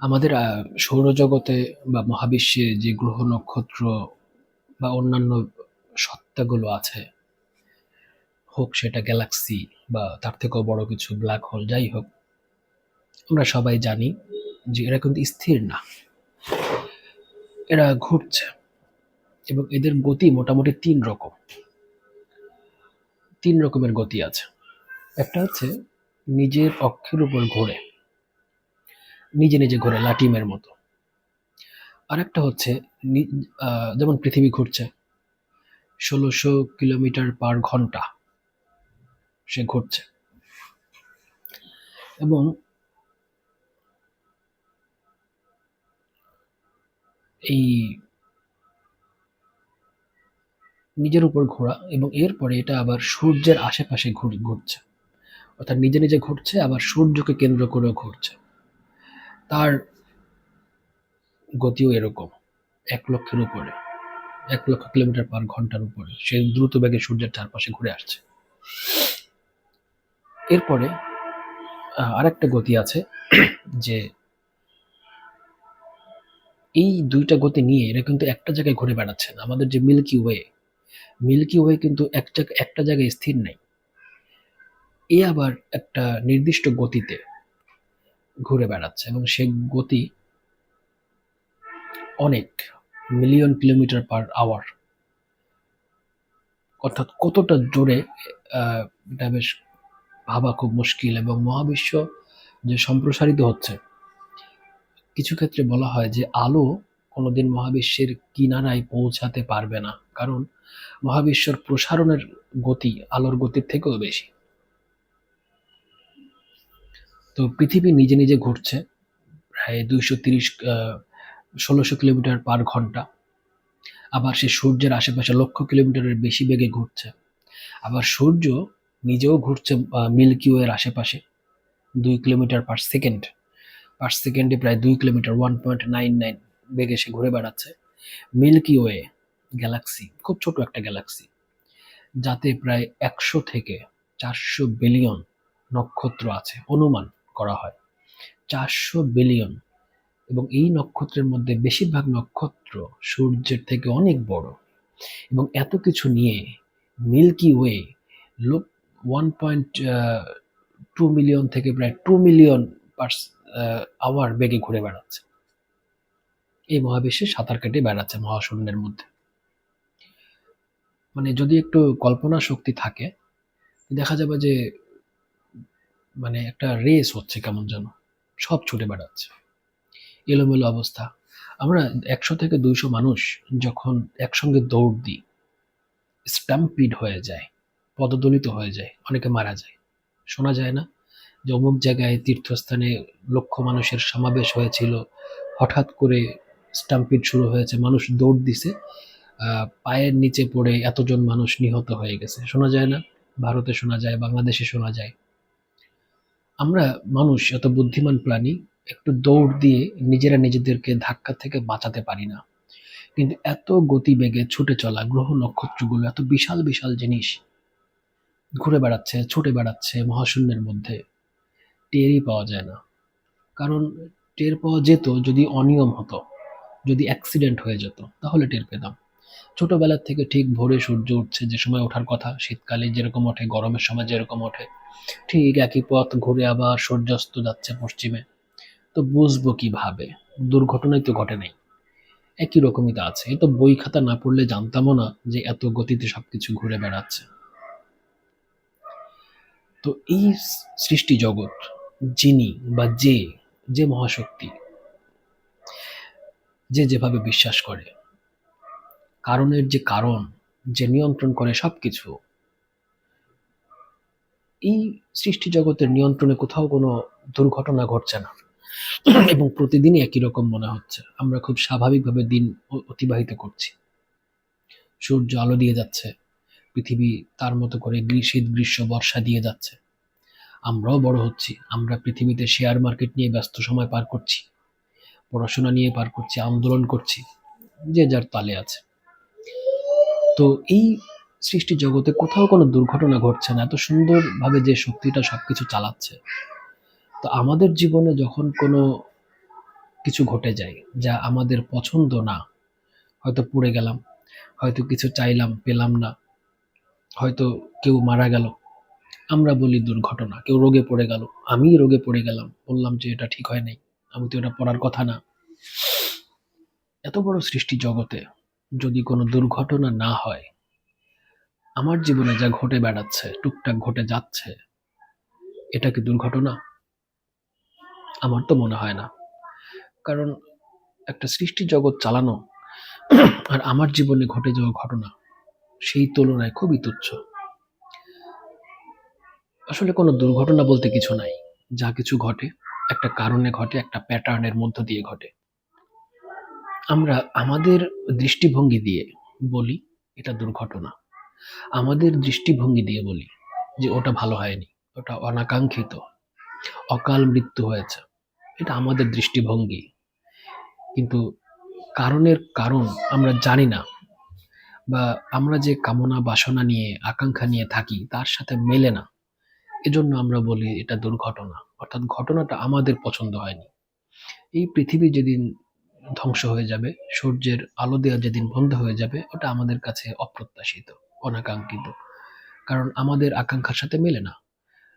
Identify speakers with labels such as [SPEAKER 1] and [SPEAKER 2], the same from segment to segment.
[SPEAKER 1] আমাদের সৌরজগতে বা মহাবিশ্বে যে গ্রহ নক্ষত্র বা অন্যান্য সত্তাগুলো আছে, হোক সেটা গ্যালাক্সি বা তার থেকেও বড় কিছু ব্ল্যাক হোল যাই হোক, আমরা সবাই জানি যে এরা কিন্তু স্থির না। এরা ঘুরছে এবং এদের গতি মোটামুটি তিন রকম। তিন রকমের গতি আছে। একটা হচ্ছে নিজের অক্ষের উপর ঘোরে। নিজে, নিজে ঘোরে লাটিমের মতো। আরেকটা হচ্ছে যেমন পৃথিবী ঘুরছে ষোলোশো কিলোমিটার পার ঘণ্টা সে ঘুরছে। এবং এই নিজের উপর ঘোরা এবং এরপরে এটা আবার সূর্যের আশেপাশে ঘুর ঘুরছে। অর্থাৎ নিজে, নিজে ঘুরছে আবার সূর্যকে কেন্দ্র করেও ঘুরছে। তার গতিও এরকম এক লক্ষের উপরে। এক লক্ষ কিলোমিটার পার ঘণ্টার উপরে। সে দ্রুত বেগে সূর্যের চারপাশে ঘুরে আসছে। এরপরে আরেকটা গতি আছে যে এই দুইটা গতি নিয়ে এরা কিন্তু একটা জায়গায় ঘুরে বেড়াচ্ছে না। আমাদের যে মিল্কি ওয়ে, মিল্কি ওয়ে কিন্তু এক জায়গা একটা জায়গায় স্থির নেই এ আবার একটা নির্দিষ্ট গতিতে ঘুরে বেড়াচ্ছে এবং সে গতি অনেক মিলিয়ন কিলোমিটার পার আওয়ার। অর্থাৎ কতটা জোরে এটা বেশ ভাবা খুব মুশকিল এবং মহাবিশ্ব যে সম্প্রসারিত হচ্ছে, কিছু ক্ষেত্রে বলা হয় যে আলো কোনোদিন মহাবিশ্বের কিনারায় পৌঁছাতে পারবে না। কারণ মহাবিশ্বর প্রসারণের গতি আলোর গতির থেকেও বেশি। তো পৃথিবী নিজে, নিজে ঘুরছে প্রায় দুইশো তিরিশ ষোলোশো কিলোমিটার পার ঘণ্টা। আবার সে সূর্যের আশেপাশে লক্ষ কিলোমিটারের বেশি বেগে ঘুরছে। আবার সূর্য নিজেও ঘুরছে মিল্কি ওয়ের আশেপাশে দুই কিলোমিটার পার সেকেন্ড। পার সেকেন্ডে প্রায় দুই কিলোমিটার 1.99 বেগে সে ঘুরে বেড়াচ্ছে। মিল্কি ওয়ে গ্যালাক্সি খুব ছোট একটা গ্যালাক্সি। যাতে প্রায় ১০০ থেকে ৪০০ বিলিয়ন নক্ষত্র আছে অনুমান করা হয়। ৪০০ বিলিয়ন এবং এই নক্ষত্রের মধ্যে বেশিরভাগ নক্ষত্র সূর্যের থেকে অনেক বড় এবং এত কিছু নিয়ে মিল্কি ওয়ে লোক 1.2 মিলিয়ন থেকে প্রায় 2 মিলিয়ন পারস আওয়ার বেগে ঘুরে বেড়াচ্ছে। এই মহাবিশ্বে সাঁতার কেটে বেড়াচ্ছে মহাশূন্যের মধ্যে। মানে যদি একটু কল্পনা শক্তি থাকে, দেখা যাবে যে মানে একটা রেস হচ্ছে কেমন যেন। সব ছুটে বেড়াচ্ছে। এলোমেলো অবস্থা। আমরা ১০০ থেকে ২০০ মানুষ যখন একসঙ্গে দৌড় দিই, স্ট্যাম্পিড হয়ে যায়, পদদলিত হয়ে যায়, অনেকে মারা যায়। শোনা যায় না? যে অমুক জায়গায় তীর্থস্থানে লক্ষ মানুষের সমাবেশ হয়েছিল। হঠাৎ করে স্ট্যাম্পিড শুরু হয়েছে। মানুষ দৌড় দিছে। পায়ের নিচে পড়ে এতজন মানুষ নিহত হয়ে গেছে। শোনা যায় না? ভারতে শোনা যায়, বাংলাদেশে শোনা যায়। আমরা মানুষ এত বুদ্ধিমান প্রাণী একটু দৌড় দিয়ে নিজেরা নিজেদেরকে ধাক্কা থেকে বাঁচাতে পারি না। কিন্তু এত গতিবেগে ছুটে চলা গ্রহ নক্ষত্রগুলো এত বিশাল, বিশাল জিনিস ঘুরে বেড়াচ্ছে, ছুটে বেড়াচ্ছে মহাশূন্যের মধ্যে। টেরই পাওয়া যায় না। কারণ টের পাওয়া যেত যদি অনিয়ম হতো। যদি অ্যাক্সিডেন্ট হয়ে যেত তাহলে টের পেতাম। ছোটবেলার থেকে ঠিক ভোরে সূর্য উঠছে যে সময় ওঠার কথা, শীতকালে যেরকম ওঠে, গরমের সময় যেরকম ওঠে, ঠিক একই পথ ঘুরে আবার সূর্যাস্ত যাচ্ছে পশ্চিমে। তো বুঝব কীভাবে? দুর্ঘটনাই তো ঘটে নাই। একই রকমই তো আছে। এ তো বই খাতা না পড়লে জানতামও না যে এত গতিতে সবকিছু ঘুরে বেড়াচ্ছে। তো এই সৃষ্টি জগৎ যিনি বা যে, যে মহাশক্তি যে যেভাবে বিশ্বাস করে, কারণের যে কারণ, যে নিয়ন্ত্রণ করে সবকিছু এই সৃষ্টি জগতের নিয়ন্ত্রণে কোথাও কোনো দুর্ঘটনা ঘটছে না। এবং প্রতিদিনই একই রকম মনে হচ্ছে। আমরা খুব স্বাভাবিকভাবে দিন অতিবাহিত করছি। সূর্য আলো দিয়ে যাচ্ছে। পৃথিবী তার মতো করে শীত, গ্রীষ্ম, বর্ষা দিয়ে যাচ্ছে। আমরাও বড় হচ্ছি। আমরা পৃথিবীতে শেয়ার মার্কেট নিয়ে ব্যস্ত সময় পার করছি। পড়াশোনা নিয়ে পার করছি, আন্দোলন করছি। যে যার তালে আছে। তো এই সৃষ্টি জগতে কোথাও কোনো দুর্ঘটনা ঘটছে না। এত সুন্দরভাবে যে শক্তিটা সব কিছু চালাচ্ছে। তো আমাদের জীবনে যখন কোনো কিছু ঘটে যায় যা আমাদের পছন্দ না, হয়তো পড়ে গেলাম, হয়তো কিছু চাইলাম, পেলাম না, হয়তো কেউ মারা গেল, আমরা বলি দুর্ঘটনা, কেউ রোগে পড়ে গেল, আমি রোগে পড়ে গেলাম, বললাম যে এটা ঠিক হয় নাই, আমি তো এটা পড়ার কথা না এত বড় সৃষ্টি জগতে যদি কোনো দুর্ঘটনা না হয়, আমার জীবনে যা ঘটে বেড়াচ্ছে, টুকটাক ঘটে যাচ্ছে, এটা কি দুর্ঘটনা? আমার তো মনে হয় না। কারণ একটা সৃষ্টি জগৎ চালানো আর আমার জীবনে ঘটে যাওয়া ঘটনা, সেই তুলনায় খুবই তুচ্ছ। আসলে কোনো দুর্ঘটনা বলতে কিছু নাই। যা কিছু ঘটে, একটা কারণে ঘটে, একটা প্যাটার্নের মধ্য দিয়ে ঘটে। আমরা আমাদের দৃষ্টিভঙ্গি দিয়ে বলি, এটা দুর্ঘটনা। আমাদের দৃষ্টিভঙ্গি দিয়ে বলি যে, ওটা ভালো হয়নি, ওটা অনাকাঙ্ক্ষিত, অকাল মৃত্যু হয়েছে, এটা আমাদের দৃষ্টিভঙ্গি। কিন্তু কারণের কারণ আমরা জানি না বা আমরা যে কামনা, বাসনা নিয়ে, আকাঙ্ক্ষা নিয়ে থাকি, তার সাথে মেলে না। এজন্য আমরা বলি এটা দুর্ঘটনা, অর্থাৎ ঘটনাটা আমাদের পছন্দ হয়নি। এই পৃথিবী যেদিন ধ্বংস হয়ে যাবে, সূর্যের আলো দেওয়া যেদিন বন্ধ হয়ে যাবে, ওটা আমাদের কাছে অপ্রত্যাশিত, অনাকাঙ্ক্ষিত। কারণ আমাদের আকাঙ্ক্ষার সাথে মেলে না।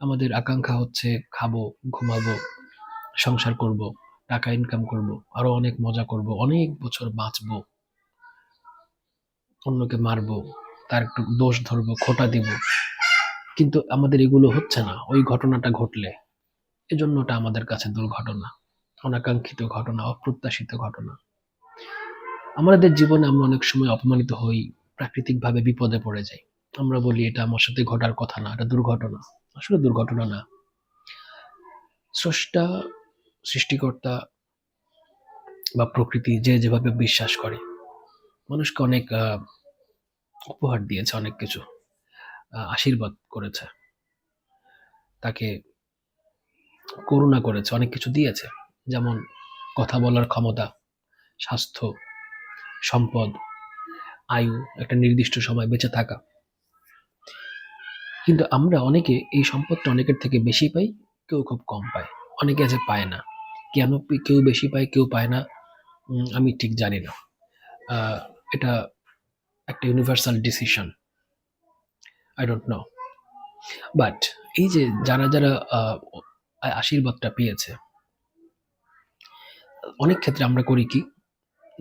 [SPEAKER 1] আমাদের আকাঙ্ক্ষা হচ্ছে খাব, ঘুমাবো, সংসার করব, টাকা ইনকাম করব, আরও অনেক মজা করব, অনেক বছর বাঁচবো, অন্যকে মারবো, তার একটু দোষ ধরবো, খোটা দিব। কিন্তু আমাদের এগুলো হচ্ছে না, ওই ঘটনাটা ঘটলে। এজন্য ওটা আমাদের কাছে দুর্ঘটনা। অনাকাঙ্ক্ষিত ঘটনা, অপ্রত্যাশিত ঘটনা। আমাদের জীবনে আমরা অনেক সময় অপমানিত হই, প্রাকৃতিকভাবে বিপদে পড়ে যাই। আমরা বলি, এটা আমার সাথে ঘটার কথা না, এটা দুর্ঘটনা। আসলে দুর্ঘটনা না। স্রষ্টা, সৃষ্টিকর্তা বা প্রকৃতি যে যেভাবে বিশ্বাস করে, মানুষকে অনেক উপহার দিয়েছে, অনেক কিছু আশীর্বাদ করেছে। তাকে করুণা করেছে, অনেক কিছু দিয়েছে। যেমন কথা বলার ক্ষমতা, স্বাস্থ্য, সম্পদ, আয়ু একটা নির্দিষ্ট সময় বেঁচে থাকা। কিন্তু আমরা অনেকে এই সম্পদটা অনেকের থেকে বেশি পাই, কেউ খুব কম পায়। অনেকে আছে পায় না। কেন কেউ বেশি পায়, কেউ পায় না? আমি ঠিক জানি না। এটা একটা universal decision I don't know but এই যে যারা যারা আশীর্বাদটা পেয়েছে অনেক ক্ষেত্রে আমরা করি কি,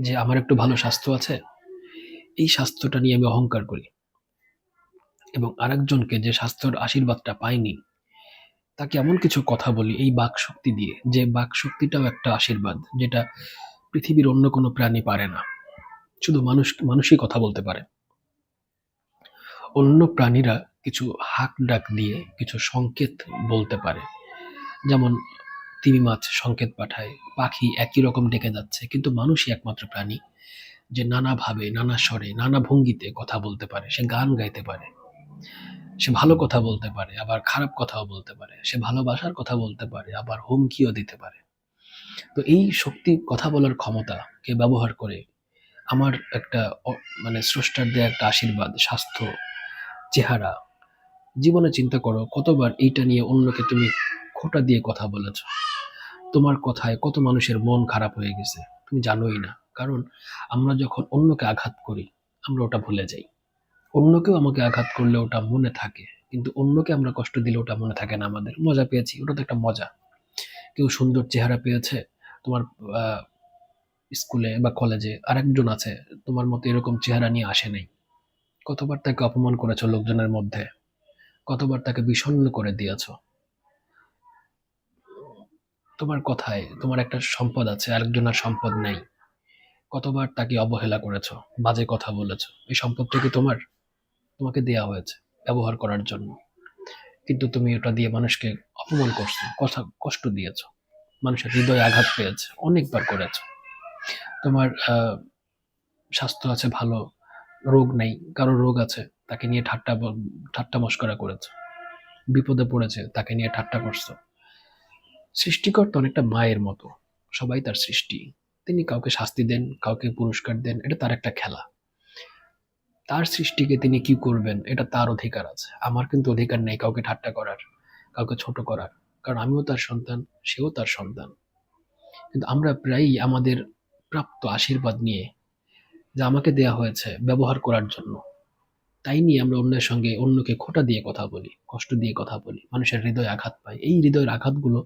[SPEAKER 1] যে আমার একটু ভালো স্বাস্থ্য আছে, এই স্বাস্থ্যটা নিয়ে আমি অহংকার করি। এবং আরেকজনকে যে স্বাস্থ্যর আশীর্বাদটা পাইনি, তাকে এমন কিছু কথা বলি এই বাক শক্তি দিয়ে, যে বাক শক্তিটাও একটা আশীর্বাদ, যেটা পৃথিবীর অন্য কোনো প্রাণী পারে না। শুধু মানুষ, মানুষই কথা বলতে পারে। অন্য প্রাণীরা কিছু হাক ডাক দিয়ে কিছু সংকেত বলতে পারে। যেমন তিমি মাছ সংকেত পাঠায়, পাখি একই রকম ডেকে যাচ্ছে, কিন্তু মানুষই একমাত্র প্রাণী যে নানাভাবে, নানা স্বরে, নানা ভঙ্গিতে কথা বলতে পারে, সে গান গাইতে পারে, সে ভালো কথা বলতে পারে, আবার খারাপ কথাও বলতে পারে, সে ভালোবাসার কথা বলতে পারে, আবার হুমকিও দিতে পারে। তো এই শক্তি কথা বলার ক্ষমতাকে ব্যবহার করে আমার একটা মানে স্রষ্টার দেয়া একটা আশীর্বাদ, স্বাস্থ্য, চেহারা, জীবনে চিন্তা করো, কতবার এইটা নিয়ে অন্যকে তুমি খোটা দিয়ে কথা বলেছ? তোমার কথায় কত মানুষের মন খারাপ হয়ে গেছে, তুমি জানোই না। কারণ আমরা যখন অন্যকে আঘাত করি, আমরা ওটা ভুলে যাই। অন্যকেও আমাকে আঘাত করলে ওটা মনে থাকে, কিন্তু অন্যকে আমরা কষ্ট দিলে ওটা মনে থাকে না আমাদের। মজা পেয়েছি, ওটা তো একটা মজা। কেউ সুন্দর চেহারা পেয়েছে, তোমার স্কুলে বা কলেজে আরেকজন আছে, তোমার মতো এরকম চেহারা নিয়ে আসে নাই। কতবার তাকে অপমান করেছ লোকজনের মধ্যে? কতবার তাকে বিষণ্ণ করে দিয়েছ? তোমার কথায় তোমার একটা সম্পদ আছে, আরেকজনের সম্পদ নাই। কতবার তাকে অবহেলা করেছ, বাজে কথা বলেছ, এই সম্পদটা কি তোমার? তোমাকে দেয়া হয়েছে ব্যবহার করার জন্য। কিন্তু তুমি ওটা দিয়ে মানুষকে অপমান করছ, কথা, কষ্ট দিয়েছ, মানুষের হৃদয়ে আঘাত পেয়েছে, অনেকবার করেছ। তোমার স্বাস্থ্য আছে ভালো, রোগ নেই, কারও রোগ আছে, তাকে নিয়ে ঠাট্টা ঠাট্টা মস্করা করেছ। বিপদে পড়েছে, তাকে নিয়ে ঠাট্টা করছ। সৃষ্টিকর্তা অনেকটা মায়ের মতো। সবাই তার সৃষ্টি। তিনি কাউকে শাস্তি দেন, কাউকে পুরস্কার দেন, এটা তার একটা খেলা। তার সৃষ্টিকে তিনি কি করবেন, এটা তার অধিকার আছে। আমার কিন্তু অধিকার নেই কাউকে ঠাট্টা করার, কাউকে ছোট করার। কারণ আমিও তার সন্তান, সেও তার সন্তান। কিন্তু আমরা প্রায়ই আমাদের প্রাপ্ত আশীর্বাদ নিয়ে যা আমাকে দেয়া হয়েছে ব্যবহার করার জন্য, তাই নিয়ে আমরা অন্যের সঙ্গে অন্যকে খোঁটা দিয়ে কথা বলি, কষ্ট দিয়ে কথা বলি, মানুষের হৃদয় আঘাত পায় এই হৃদয়ের আঘাতগুলো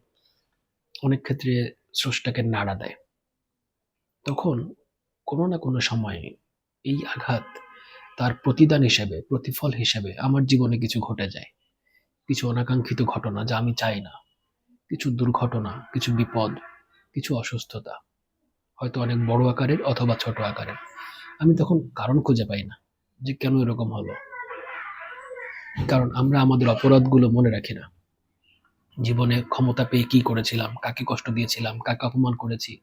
[SPEAKER 1] অনেক ক্ষেত্রে স্রষ্টাকে নাড়া দেয়। তখন কোনো না কোনো সময়ে এই আঘাত তার প্রতিদান হিসেবে, প্রতিফল হিসেবে আমার জীবনে কিছু ঘটে যায়। কিছু অনাকাঙ্ক্ষিত ঘটনা যা আমি চাই না। কিছু দুর্ঘটনা, কিছু বিপদ, কিছু অসুস্থতা, হয়তো অনেক বড় আকারের অথবা ছোট আকারের। আমি তখন কারণ খুঁজে পাই না যে কেন এরকম হলো। কারণ আমরা আমাদের অপরাধগুলো মনে রাখি না। জীবনে ক্ষমতা পেয়ে কি করেছিলাম, কাকে কষ্ট দিয়েছিলাম, কাকে অপমান করেছি,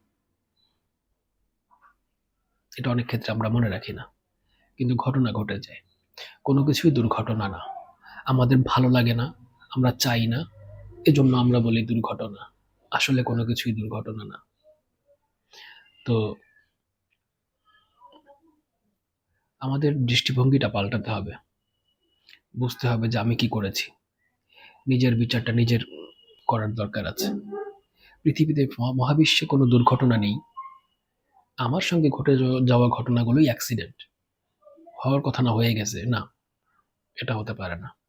[SPEAKER 1] এটা অনেক ক্ষেত্রে আমরা মনে রাখি না। কিন্তু ঘটনা ঘটে যায়। কোনো কিছুই দুর্ঘটনা না। আমাদের ভালো লাগে না, আমরা চাই না, এজন্য আমরা বলি দুর্ঘটনা। আসলে কোনো কিছুই দুর্ঘটনা না। তো আমাদের দৃষ্টিভঙ্গিটা পাল্টাতে হবে। বুঝতে হবে যে আমি কি করেছি। নিজের বিচারটা নিজের করার দরকার আছে। পৃথিবীতে মহাবিশ্বে কোনো দুর্ঘটনা নেই। আমার সঙ্গে ঘটে যাওয়া- ঘটনাগুলোই অ্যাক্সিডেন্ট হওয়ার কথা না, হয়ে গেছে। না, এটা হতে পারে না।